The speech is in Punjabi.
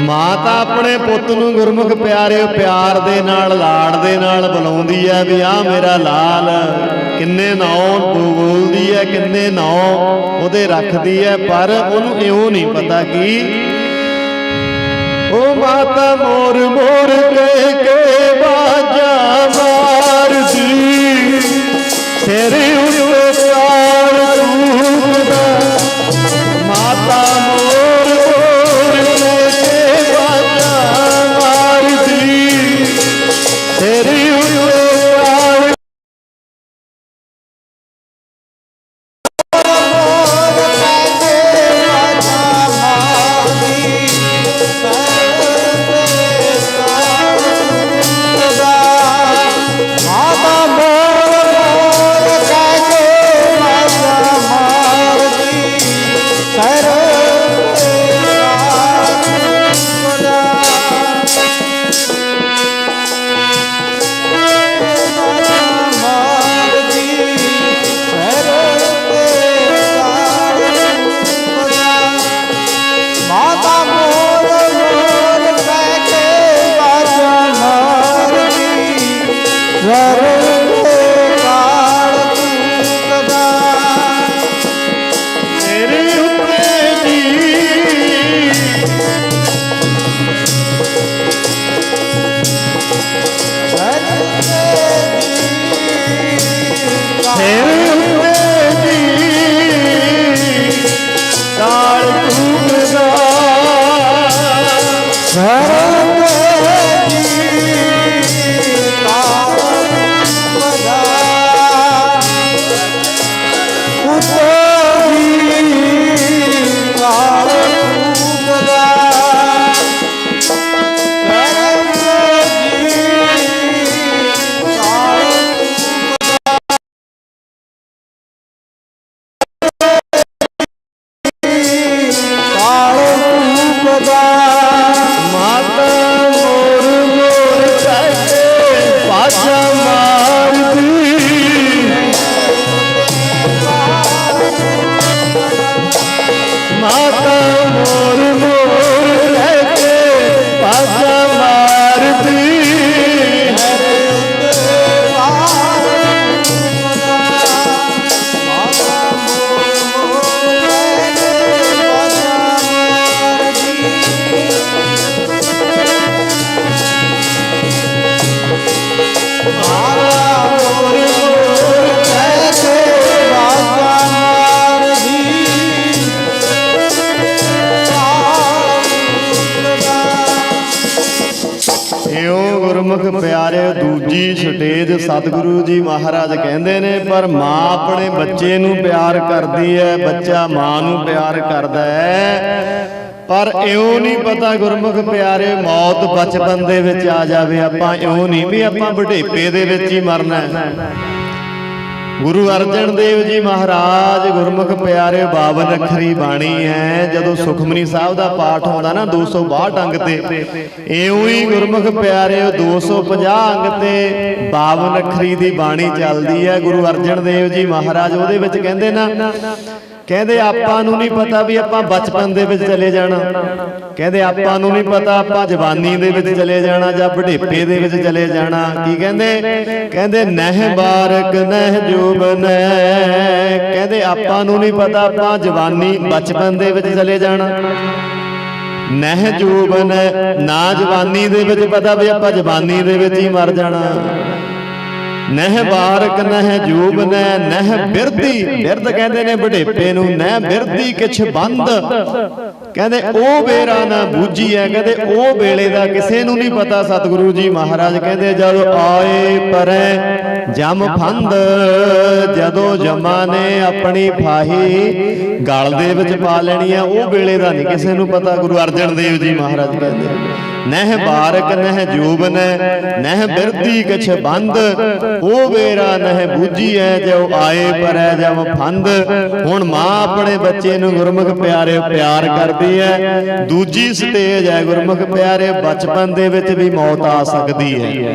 ਮਾਤਾ ਆਪਣੇ ਪੁੱਤ ਨੂੰ ਗੁਰਮੁਖ ਪਿਆਰੇ ਪਿਆਰ ਦੇ ਨਾਲ, ਲਾੜ ਦੇ ਨਾਲ ਬੁਲਾਉਂਦੀ ਹੈ ਵੀ ਆ ਮੇਰਾ ਲਾਲ। ਕਿੰਨੇ ਨਾਉ ਬੋਲਦੀ ਹੈ, ਕਿੰਨੇ ਨਾਉ ਉਹਦੇ ਰੱਖਦੀ ਹੈ, ਪਰ ਉਹਨੂੰ ਇਉਂ ਨਹੀਂ ਪਤਾ ਕਿ ਉਹ ਮਾਤਾ ਮੋਰ ਮੋਰ जमा ਗੁਰਮੁਖ ਪਿਆਰੇ, ਦੂਜੀ ਸਟੇਜ ਸਤਿਗੁਰੂ ਜੀ ਮਹਾਰਾਜ ਕਹਿੰਦੇ ਨੇ, ਪਰ ਮਾਂ ਆਪਣੇ ਬੱਚੇ ਨੂੰ ਪਿਆਰ ਕਰਦੀ ਹੈ ਬੱਚਾ ਮਾਂ ਨੂੰ ਪਿਆਰ ਕਰਦਾ ਹੈ ਪਰ ਇਉਂ ਨਹੀਂ ਪਤਾ ਗੁਰਮੁਖ ਪਿਆਰੇ, ਮੌਤ ਬਚਪਨ ਦੇ ਵਿੱਚ ਆ ਜਾਵੇ, ਆਪਾਂ ਇਉਂ ਨਹੀਂ ਵੀ ਆਪਾਂ ਬੁਢੇਪੇ ਦੇ ਵਿੱਚ ਹੀ ਮਰਨਾ ਹੈ ਗੁਰੂ ਅਰਜਨ ਦੇਵ ਜੀ ਮਹਾਰਾਜ, ਗੁਰਮੁਖ ਪਿਆਰੇ, ਬਾਵਨ ਅੱਖਰੀ ਬਾਣੀ ਹੈ। ਜਦੋਂ ਸੁਖਮਨੀ ਸਾਹਿਬ ਦਾ ਪਾਠ ਹੁੰਦਾ ਨਾ 262 ਅੰਗ ਤੇ, ਇਉਂ ਹੀ ਗੁਰਮੁਖ ਪਿਆਰੇ 250 ਅੰਗ ਤੇ ਬਾਵਨ ਅੱਖਰੀ ਦੀ ਬਾਣੀ ਚੱਲਦੀ ਹੈ। ਗੁਰੂ ਅਰਜਨ ਦੇਵ ਜੀ ਮਹਾਰਾਜ ਉਹਦੇ ਵਿੱਚ ਕਹਿੰਦੇ ਨਾ ਕਹਿੰਦੇ ਆਪਾਂ ਨੂੰ ਨਹੀਂ ਪਤਾ ਵੀ ਆਪਾਂ ਬਚਪਨ ਦੇ ਵਿੱਚ ਚਲੇ ਜਾਣਾ। ਕਹਿੰਦੇ ਆਪਾਂ ਨੂੰ ਨਹੀਂ ਪਤਾ ਆਪਾਂ ਜਵਾਨੀ ਦੇ ਵਿੱਚ ਚਲੇ ਜਾਣਾ ਜਾਂ ਬੁਢੇਪੇ ਦੇ ਵਿੱਚ ਚਲੇ ਜਾਣਾ। ਕੀ ਕਹਿੰਦੇ? ਕਹਿੰਦੇ ਨਹਿ ਬਾਰਕ ਨਹਿ ਜੂਬਨ ਕਹਿੰਦੇ ਆਪਾਂ ਨੂੰ ਨਹੀਂ ਪਤਾ ਆਪਾਂ ਜਵਾਨੀ ਬਚਪਨ ਦੇ ਵਿੱਚ ਚਲੇ ਜਾਣਾ। ਨਹਿ ਜੂਬਨ ਨਾ ਜਵਾਨੀ ਦੇ ਵਿੱਚ ਪਤਾ ਵੀ ਆਪਾਂ ਜਵਾਨੀ ਦੇ ਵਿੱਚ ਹੀ ਮਰ ਜਾਣਾ। ਨਹਿ ਬਾਰਕ ਨਹਿ ਜੂਬ ਨਹਿ ਨਹਿ ਬਿਰਦੀ। ਬਿਰਦ। ਕਹਿੰਦੇ ਨੇ ਬੁਢੇਪੇ ਨੂੰ ਨਹਿ ਬਿਰਦੀ ਕਿਛ ਬੰਦ। ਕਹਿੰਦੇ ਉਹ ਵੇਰਾ ਨਾ ਬੂਝੀ ਹੈ। ਕਹਿੰਦੇ ਉਹ ਵੇਲੇ ਦਾ ਕਿਸੇ ਨੂੰ ਨਹੀਂ ਪਤਾ। ਸਤਿਗੁਰੂ ਜੀ ਮਹਾਰਾਜ ਕਹਿੰਦੇ ਜਦ ਆਏ ਪਰੈ ਜਮ ਫੰਦ ਜਦੋਂ ਜਮਾ ਨੇ ਆਪਣੀ ਫਾਹੀ ਗਲ ਦੇ ਵਿੱਚ ਪਾ ਲੈਣੀ ਹੈ। ਉਹ ਵੇਲੇ ਦਾ ਨਹੀਂ ਕਿਸੇ ਨੂੰ ਪਤਾ। ਗੁਰੂ ਅਰਜਨ ਦੇਵ ਜੀ ਮਹਾਰਾਜ ਕਹਿੰਦੇ ਨਹਿ ਬਾਰਕ ਨਹਿ ਜੂਬ ਨਹਿ ਬਿਰਦੀ ਕਛ ਬੰਦ ਉਹ ਵੇਰਾ ਨਹਿ ਬੂਝੀ ਐ ਜੋ ਆਏ ਪਰੈ ਜਮ ਫੰਦ। ਹੁਣ ਮਾਂ ਆਪਣੇ ਬੱਚੇ ਨੂੰ ਗੁਰਮੁਖ ਪਿਆਰੇ ਪਿਆਰ ਕਰਦੀ ਹੈ ਦੂਜੀ ਸਟੇਜ ਹੈ ਗੁਰਮੁਖ ਪਿਆਰੇ ਬਚਪਨ ਦੇ ਵਿੱਚ ਵੀ ਮੌਤ ਆ ਸਕਦੀ ਹੈ